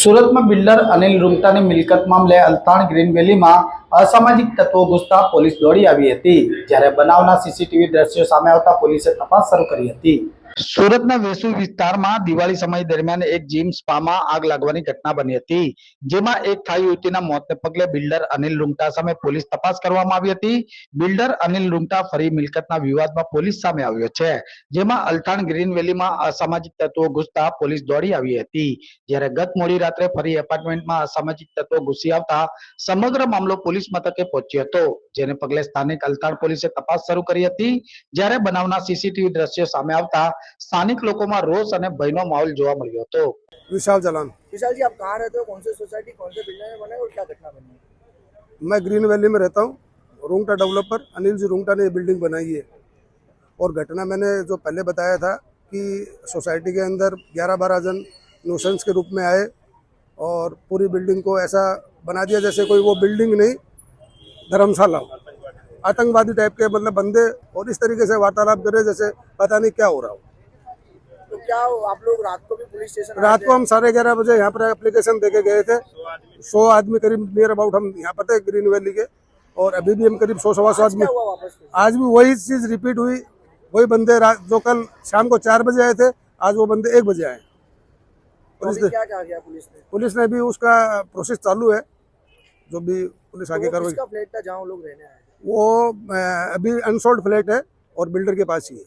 સુરતમાં બિલ્ડર અનિલ રૂમતાની મિલકત મામલે અલતાણ ગ્રીન વેલીમાં અસામાજિક તત્વો ઘૂસતા પોલીસ દોડી આવી હતી. જ્યારે બનાવના સીસીટીવી દ્રશ્યો સામે આવતા પોલીસે તપાસ શરૂ કરી હતી. સુરતના વેસુ વિસ્તારમાં દિવાળી સમય દરમિયાન એક જીમ સ્પામાં આગ લાગવાની ઘટના બની હતી. જેમાં એક થાઈ યુવતીના મોતને પગલે બિલ્ડર અનિલ રૂંગટા સામે પોલીસ તપાસ કરવામાં આવી હતી. બિલ્ડર અનિલ રૂંગટા ફરી મિલકતના વિવાદમાં પોલીસ સામે આવ્યો છે. જેમાં અલથાણ ગ્રીન વેલીમાં અસામાજિક તત્વો ઘૂસતા પોલીસ દોડી આવી હતી. જ્યારે ગત મોડી રાત્રે ફરી એપાર્ટમેન્ટમાં અસામાજિક તત્વો ઘૂસી આવતા સમગ્ર મામલો પોલીસ મથકે પહોંચ્યો હતો. જેને પગલે સ્થાનિક અલથાણ પોલીસે તપાસ શરૂ કરી હતી. જ્યારે બનાવના સીસીટીવી દ્રશ્યો સામે આવતા સ્થાનિક લોકોમાં રોષ અને ભયનો માહોલ જોવા મળ્યો હતો विशाल जलान विशाल जी आप कहाँ रहते हो कौन सी सोसाइटी कौन से बिल्डर में बने और क्या घटना बनी है मैं ग्रीन वैली में रहता हूँ रूंगटा डेवलपर अनिल जी रूंगटा ने ये बिल्डिंग बनाई है और घटना मैंने जो पहले बताया था कि सोसाइटी के अंदर 11 बारह जन न्यूसेंस के रूप में आए और पूरी बिल्डिंग को ऐसा बना दिया जैसे कोई वो बिल्डिंग नहीं धर्मशाला हो आतंकवादी टाइप के मतलब बंदे और इस तरीके से वार्तालाप करे जैसे पता नहीं क्या हो रहा हो तो क्या आप लोग रात को भी पुलिस स्टेशन रात को हम साढ़े ग्यारह बजे यहाँ पर एप्लीकेशन देके गए थे। सौ आदमी करीब नियर अबाउट हम यहाँ पर थे ग्रीन वैली के। और अभी भी हम करीब सौ सवा सौ आदमी? आज भी वही चीज़ रिपीट हुई। वही बंदे जो कल शाम को चार बजे आए थे आज वो बंदे एक बजे आए। तो पुलिस ने क्या क्या पुलिस ने? पुलिस ने भी उसका प्रोसेस चालू है। जो भी पुलिस तो आगे वो कार्रवाई फ्लैट था जहाँ वो लोग रहने आए वो अभी अनसोल्ड फ्लैट है और बिल्डर के पास ही है।